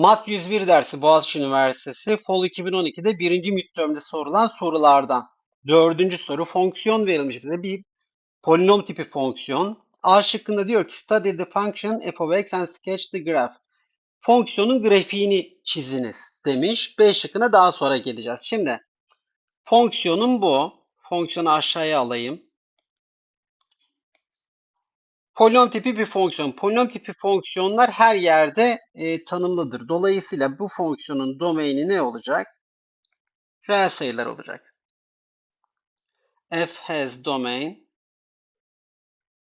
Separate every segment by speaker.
Speaker 1: Mat 101 dersi Boğaziçi Üniversitesi Fall 2012'de birinci midterm'de sorulan sorulardan. Dördüncü soru fonksiyon verilmiş bize bir polinom tipi fonksiyon. A şıkkında diyor ki study the function f of x and sketch the graph. Fonksiyonun grafiğini çiziniz demiş. B şıkkına daha sonra geleceğiz. Şimdi fonksiyonun bu. Fonksiyonu aşağıya alayım. Polinom tipi bir fonksiyon. Polinom tipi fonksiyonlar her yerde e, tanımlıdır. Dolayısıyla bu fonksiyonun domaini ne olacak? Reel sayılar olacak. F has domain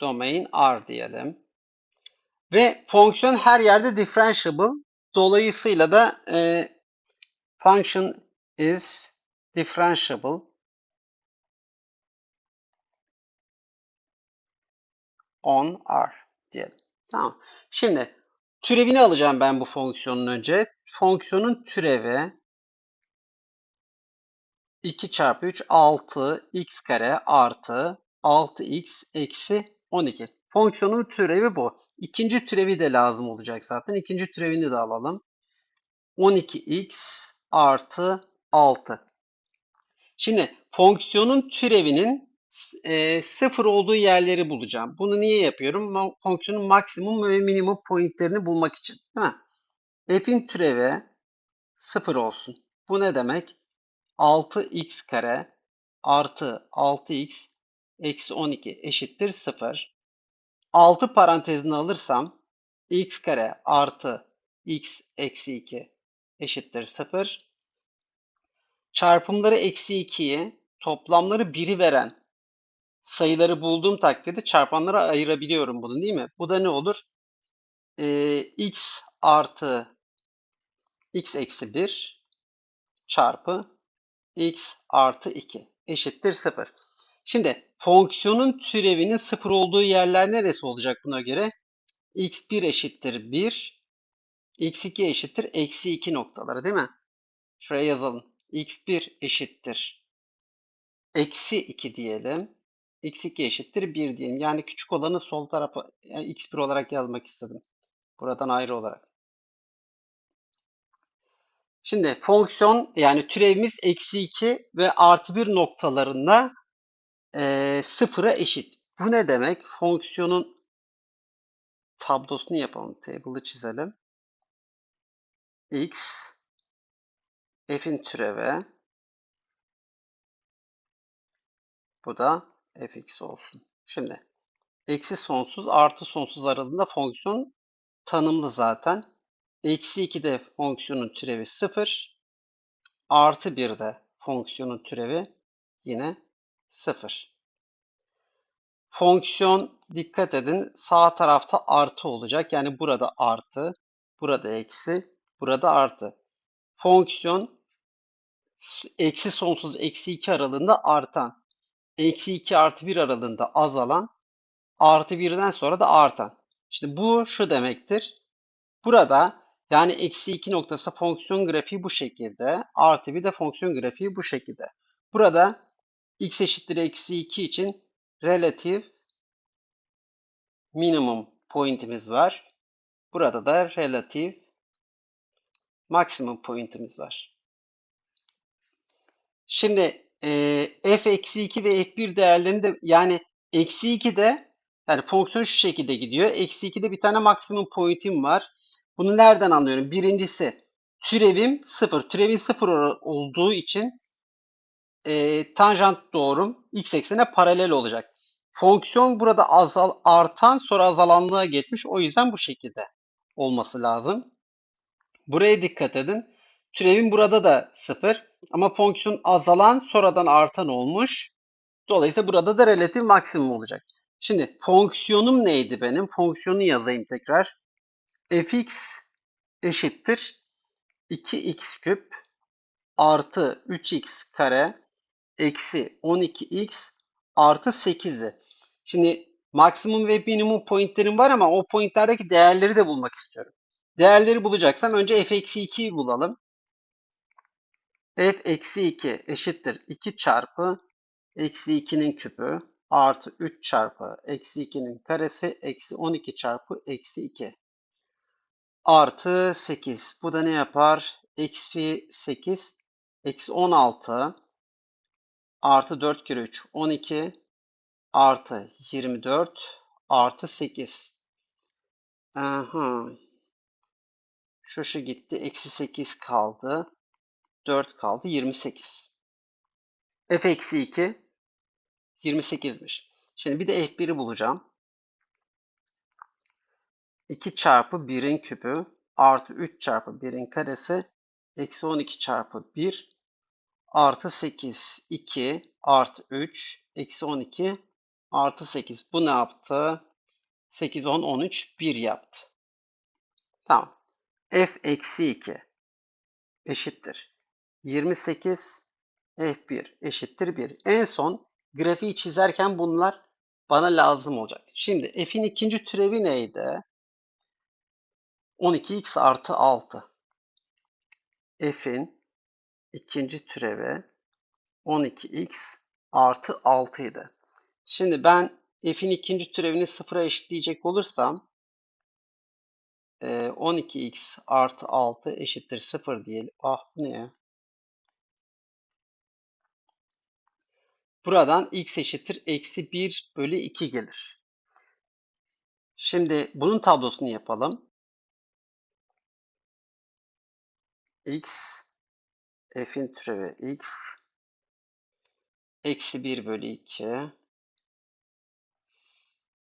Speaker 1: domain R diyelim. Ve fonksiyon her yerde differentiable. Dolayısıyla da e, function is differentiable on R diyelim. Tamam. Şimdi türevini alacağım ben bu fonksiyonun önce. Fonksiyonun türevi 2 çarpı 3 6 x kare artı 6x eksi 12. Fonksiyonun türevi bu. İkinci türevi de lazım olacak zaten. İkinci türevini de alalım. 12x artı 6. Şimdi fonksiyonun türevinin e, sıfır olduğu yerleri bulacağım. Bunu niye yapıyorum? Fonksiyonun maksimum ve minimum pointlerini bulmak için. Değil mi? F'in türevi sıfır olsun. Bu ne demek? 6x kare artı 6x eksi 12 eşittir 0. 6 parantezini alırsam x kare artı x eksi 2 eşittir 0. Çarpımları eksi 2'yi toplamları 1'i veren sayıları bulduğum takdirde çarpanlara ayırabiliyorum bunu değil mi? Bu da ne olur? Ee, x artı x eksi 1 çarpı x artı 2 eşittir 0. Şimdi fonksiyonun türevinin 0 olduğu yerler neresi olacak buna göre? x1 eşittir 1, x2 eşittir eksi 2 noktaları değil mi? Şuraya yazalım. x1 eşittir eksi 2 diyelim. X2 eşittir 1 diyelim. Yani küçük olanı sol tarafa yani x1 olarak yazmak istedim. Buradan ayrı olarak. Şimdi fonksiyon yani türevimiz eksi 2 ve artı 1 noktalarında e, sıfıra eşit. Bu ne demek? Fonksiyonun tablosunu yapalım. Table'ı çizelim. x f'in türevi bu da fx olsun. Şimdi eksi sonsuz artı sonsuz aralığında fonksiyon tanımlı zaten. Eksi 2'de fonksiyonun türevi 0. Artı 1'de fonksiyonun türevi yine 0. Fonksiyon dikkat edin sağ tarafta artı olacak. Yani burada artı, burada eksi, burada artı. Fonksiyon eksi sonsuz eksi 2 aralığında artan. Eksi 2 artı 1 aralığında azalan. Artı 1'den sonra da artan. İşte bu şu demektir. Burada yani eksi 2 noktası fonksiyon grafiği bu şekilde. Artı 1 de fonksiyon grafiği bu şekilde. Burada x eşittir eksi 2 için relatif minimum pointimiz var. Burada da relatif maksimum pointimiz var. Şimdi e, f eksi 2 ve f1 değerlerini de yani eksi 2 de yani fonksiyon şu şekilde gidiyor. Eksi 2'de bir tane maksimum pointim var. Bunu nereden anlıyorum? Birincisi türevim 0. Türevin 0 olduğu için e, tanjant doğrum x eksene paralel olacak. Fonksiyon burada azal, artan sonra azalanlığa geçmiş. O yüzden bu şekilde olması lazım. Buraya dikkat edin. Türevin burada da 0 ama fonksiyon azalan sonradan artan olmuş. Dolayısıyla burada da relatif maksimum olacak. Şimdi fonksiyonum neydi benim? Fonksiyonu yazayım tekrar. fx eşittir 2x küp artı 3x kare eksi 12x artı 8'i. Şimdi maksimum ve minimum pointlerim var ama o pointlerdeki değerleri de bulmak istiyorum. Değerleri bulacaksam önce f eksi 2'yi bulalım. F eksi 2 eşittir 2 çarpı eksi 2'nin küpü artı 3 çarpı eksi 2'nin karesi eksi 12 çarpı eksi 2. artı 8. Bu da ne yapar? Eksi 8 eksi 16 artı 4 kere 3 12 artı 24 artı 8. Aha. Şu şu gitti. Eksi 8 kaldı. 4 kaldı. 28. F eksi 2 28'miş. Şimdi bir de F1'i bulacağım. 2 çarpı 1'in küpü artı 3 çarpı 1'in karesi eksi 12 çarpı 1 artı 8 2 artı 3 eksi 12 artı 8. Bu ne yaptı? 8 10 13 1 yaptı. Tamam. F eksi 2 eşittir. 28 F1 eşittir 1. En son grafiği çizerken bunlar bana lazım olacak. Şimdi F'in ikinci türevi neydi? 12x artı 6. F'in ikinci türevi 12x artı 6 idi. Şimdi ben f'in ikinci türevini sıfıra eşitleyecek olursam 12x artı 6 eşittir 0 diyelim. Ah bu ne ya? Buradan x eşittir eksi 1 bölü 2 gelir. Şimdi bunun tablosunu yapalım. x f'in türevi x eksi 1 bölü 2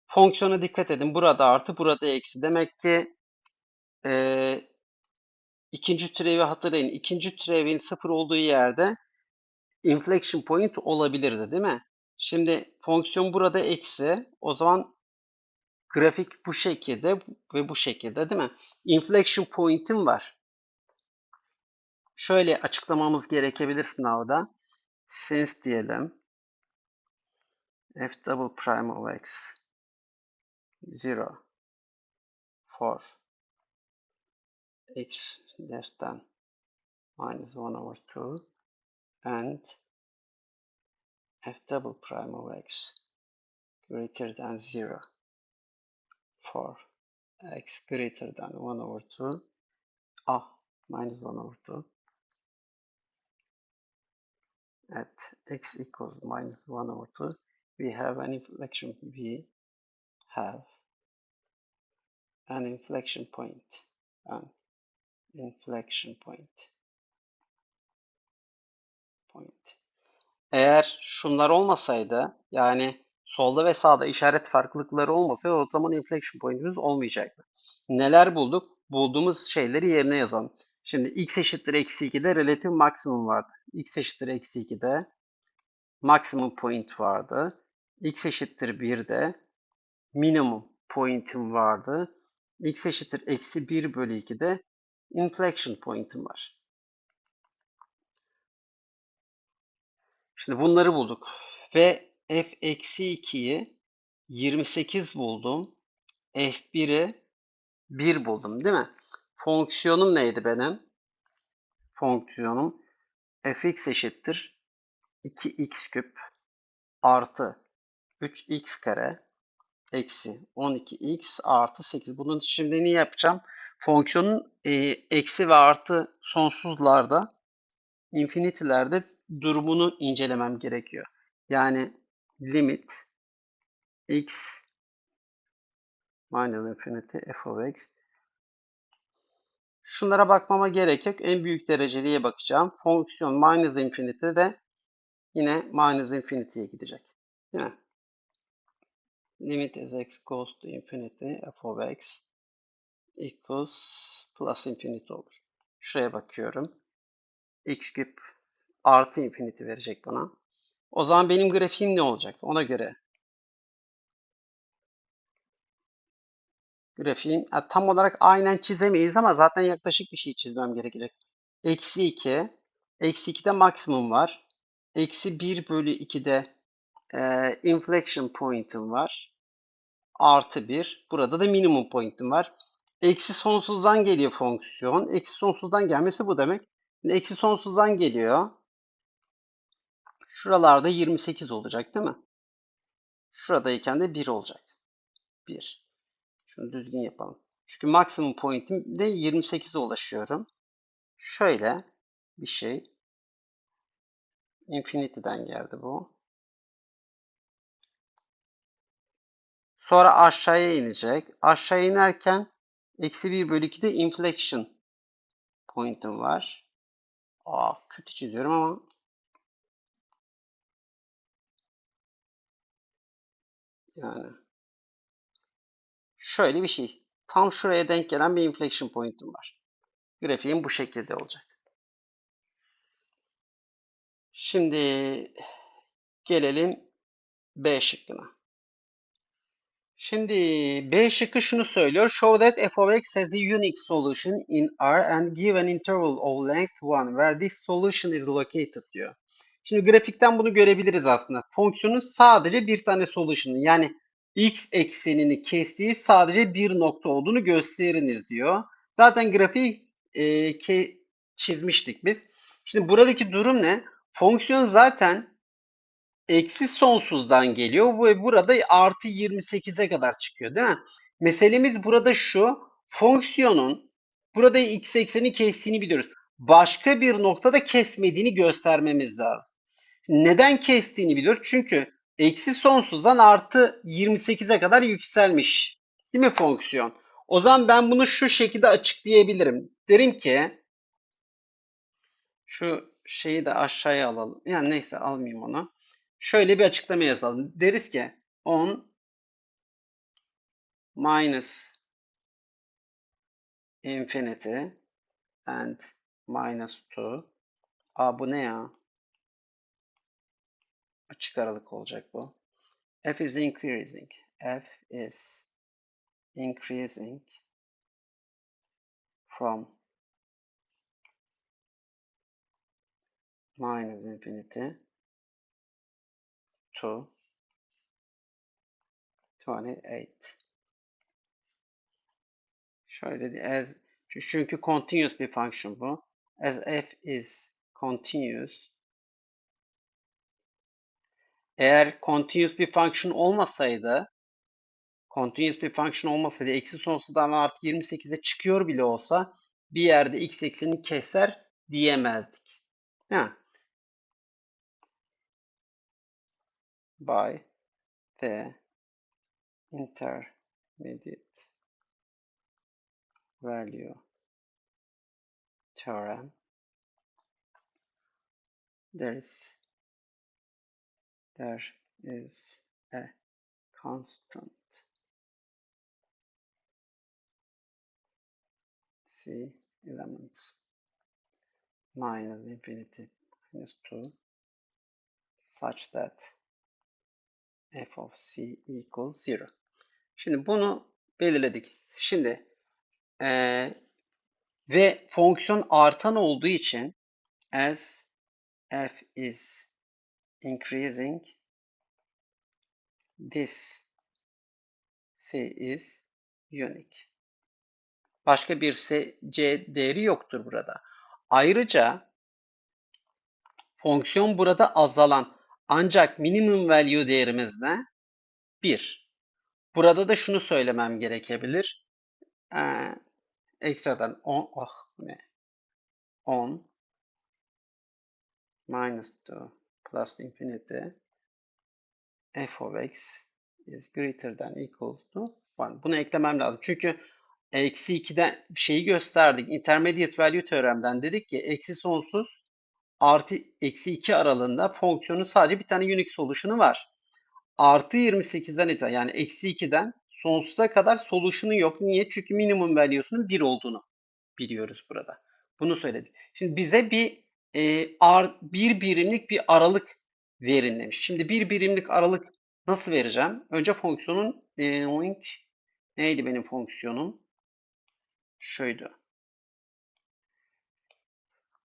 Speaker 1: Fonksiyona dikkat edin. Burada artı, burada eksi. Demek ki e, ikinci türevi hatırlayın. İkinci türevin sıfır olduğu yerde inflection point olabilirdi değil mi? Şimdi fonksiyon burada eksi. O zaman grafik bu şekilde ve bu şekilde değil mi? Inflection point'im var. Şöyle açıklamamız gerekebilir sınavda. Since diyelim. f double prime of x 0 for x less than minus 1 over 2 and f double prime of x greater than 0 for x greater than 1 over 2 ah minus 1 over 2 at x equals minus 1 over 2 we have an inflection we have an inflection point an inflection point point eğer şunlar olmasaydı yani solda ve sağda işaret farklılıkları olmasaydı o zaman inflection point'imiz olmayacaktı. Neler bulduk? Bulduğumuz şeyleri yerine yazalım. Şimdi x eşittir eksi 2'de relatif maksimum vardı. x eşittir eksi 2'de maksimum point vardı. x eşittir 1'de minimum point'im vardı. x eşittir eksi 1 bölü 2'de inflection point'im var. Şimdi bunları bulduk. Ve f eksi 2'yi 28 buldum. f1'i 1 buldum değil mi? Fonksiyonum neydi benim? Fonksiyonum fx eşittir 2x küp artı 3x kare eksi 12x artı 8. Bunun şimdi ne yapacağım? Fonksiyonun e, eksi ve artı sonsuzlarda infinitilerde durumunu incelemem gerekiyor. Yani limit x minus infinity f of x Şunlara bakmama gerek yok. En büyük dereceliye bakacağım. Fonksiyon minus infinity de yine minus infinity'ye gidecek. Değil mi? Limit as x goes to infinity f of x equals plus infinity olur. Şuraya bakıyorum. x küp artı infinity verecek bana. O zaman benim grafiğim ne olacak? Ona göre grafiğim tam olarak aynen çizemeyiz ama zaten yaklaşık bir şey çizmem gerekecek. Eksi 2. Eksi 2'de maksimum var. Eksi 1 bölü 2'de e, inflection point'im var. Artı 1. Burada da minimum point'im var. Eksi sonsuzdan geliyor fonksiyon. Eksi sonsuzdan gelmesi bu demek. Eksi sonsuzdan geliyor. Şuralarda 28 olacak değil mi? Şuradayken de 1 olacak. 1. Şunu düzgün yapalım. Çünkü maksimum pointim de 28'e ulaşıyorum. Şöyle bir şey. Infinity'den geldi bu. Sonra aşağıya inecek. Aşağı inerken eksi 1 bölü 2'de inflection point'im var. Aa, kötü çiziyorum ama yani şöyle bir şey. Tam şuraya denk gelen bir inflection point'im var. Grafiğim bu şekilde olacak. Şimdi gelelim B şıkkına. Şimdi B şıkkı şunu söylüyor. Show that f of x has a unique solution in R and give an interval of length 1 where this solution is located diyor. Şimdi grafikten bunu görebiliriz aslında. Fonksiyonun sadece bir tane solution'ı yani x eksenini kestiği sadece bir nokta olduğunu gösteriniz diyor. Zaten grafiği e, ke, çizmiştik biz. Şimdi buradaki durum ne? Fonksiyon zaten eksi sonsuzdan geliyor ve burada artı 28'e kadar çıkıyor değil mi? Meselemiz burada şu. Fonksiyonun burada x ekseni kestiğini biliyoruz. Başka bir noktada kesmediğini göstermemiz lazım. Neden kestiğini biliyoruz. Çünkü eksi sonsuzdan artı 28'e kadar yükselmiş. Değil mi fonksiyon? O zaman ben bunu şu şekilde açıklayabilirim. Derim ki şu şeyi de aşağıya alalım. Yani neyse almayayım onu. Şöyle bir açıklama yazalım. Deriz ki 10 minus infinity and minus 2 Aa bu ne ya? Açık aralık olacak bu. F is increasing. F is increasing from minus infinity to 28. Şöyle as çünkü continuous bir function bu. As f is continuous eğer continuous bir function olmasaydı continuous bir function olmasaydı eksi sonsuzdan artı 28'e çıkıyor bile olsa bir yerde x eksenini keser diyemezdik. Ha. By the intermediate value theorem there is there is a constant C elements minus infinity minus 2 such that f of c equals 0. Şimdi bunu belirledik. Şimdi ee, ve fonksiyon artan olduğu için as f is increasing this c is unique. Başka bir c değeri yoktur burada. Ayrıca fonksiyon burada azalan ancak minimum value değerimiz ne? 1. Burada da şunu söylemem gerekebilir. Ee, ekstradan 10 oh ne? 10 minus 2 plus infinity f of x is greater than equal to 1. Bunu eklemem lazım. Çünkü eksi 2'den şeyi gösterdik. Intermediate value teoremden dedik ki eksi sonsuz artı eksi 2 aralığında fonksiyonun sadece bir tane unique solution'ı var. Artı 28'den itibaren yani eksi 2'den sonsuza kadar solution'ı yok. Niye? Çünkü minimum value'sunun 1 olduğunu biliyoruz burada. Bunu söyledik. Şimdi bize bir e, ar, bir birimlik bir aralık verin demiş. Şimdi bir birimlik aralık nasıl vereceğim? Önce fonksiyonun e, neydi benim fonksiyonum? Şuydu.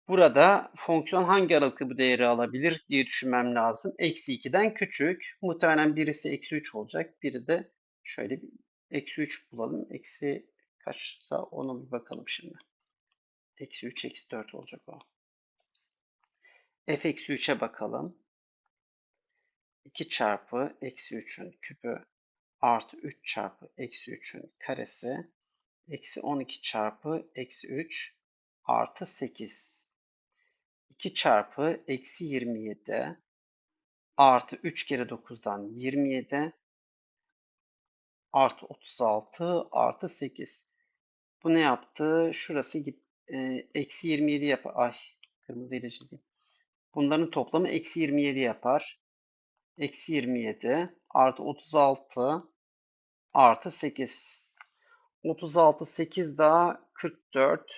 Speaker 1: Burada fonksiyon hangi aralıkta bu değeri alabilir diye düşünmem lazım. Eksi 2'den küçük. Muhtemelen birisi eksi 3 olacak. Biri de şöyle bir eksi 3 bulalım. Eksi kaçsa ona bir bakalım şimdi. Eksi 3, eksi 4 olacak o. f eksi 3'e bakalım. 2 çarpı eksi 3'ün küpü artı 3 çarpı eksi 3'ün karesi Eksi 12 çarpı eksi 3 artı 8. 2 çarpı eksi 27 artı 3 kere 9'dan 27 artı 36 artı 8. Bu ne yaptı? Şurası git, e, eksi 27 yapar. Ay kırmızıyla çizeyim. Bunların toplamı eksi 27 yapar. Eksi 27 artı 36 artı 8. 36 8 daha 44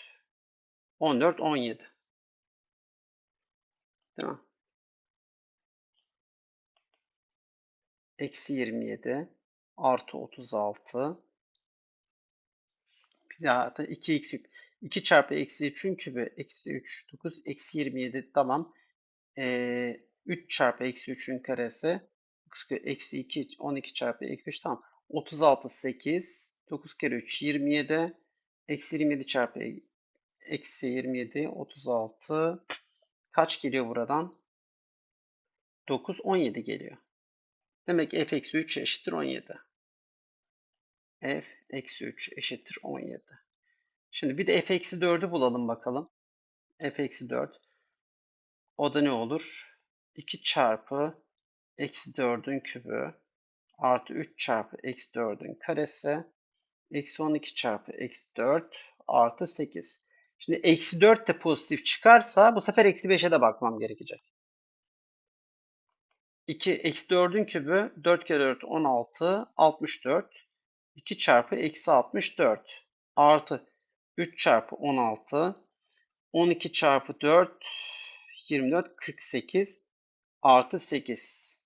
Speaker 1: 14 17. Değil mi? Eksi 27 artı 36 bir daha da 2x yük. 2 çarpı eksi 3'ün kübü eksi 3 9 eksi 27 tamam. Ee, 3 çarpı eksi 3'ün karesi eksi 2 12 çarpı eksi 3 tamam. 36 8 9 kere 3 27 eksi 27 çarpı eksi 27 36 kaç geliyor buradan? 9 17 geliyor. Demek f eksi 3 eşittir 17. f eksi 3 eşittir 17. Şimdi bir de f eksi 4'ü bulalım bakalım. f eksi 4. O da ne olur? 2 çarpı eksi 4'ün kübü artı 3 çarpı eksi 4'ün karesi eksi 12 çarpı eksi 4 artı 8. Şimdi eksi 4 de pozitif çıkarsa bu sefer eksi 5'e de bakmam gerekecek. 2 eksi 4'ün kübü 4 kere 4 16 64 2 çarpı eksi 64 artı 3 çarpı 16 12 çarpı 4 24 48 artı 8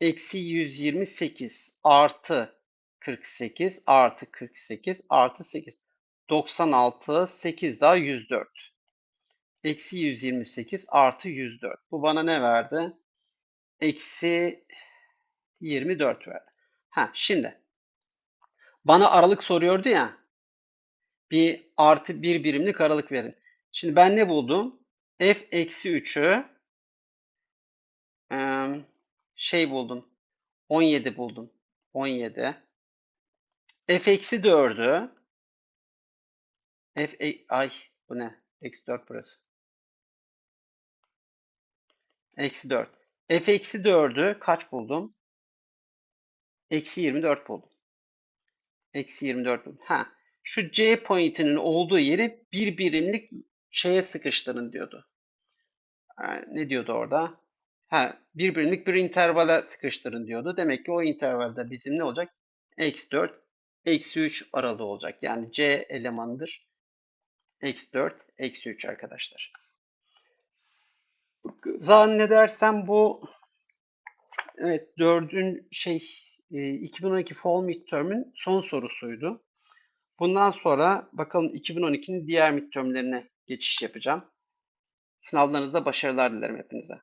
Speaker 1: eksi 128 artı 48 artı 48 artı 8 96 8 daha 104 eksi 128 artı 104 bu bana ne verdi? Eksi 24 verdi. Ha şimdi bana aralık soruyordu ya bir artı bir birimlik aralık verin. Şimdi ben ne buldum? F eksi 3'ü şey buldum. 17 buldum. 17. F eksi 4'ü F e, ay bu ne? Eksi 4 burası. Eksi 4. F eksi 4'ü kaç buldum? Eksi 24 buldum. Eksi 24 buldum. Ha, şu C pointinin olduğu yeri bir birimlik şeye sıkıştırın diyordu. Ne diyordu orada? Ha, bir birimlik bir intervale sıkıştırın diyordu. Demek ki o intervalde bizim ne olacak? Eksi 4, eksi 3 aralığı olacak. Yani C elemanıdır. Eksi 4, eksi 3 arkadaşlar. Zannedersem bu evet dördün şey 2012 Fall Midterm'ün son sorusuydu. Bundan sonra bakalım 2012'nin diğer midtermlerine geçiş yapacağım. Sınavlarınızda başarılar dilerim hepinize.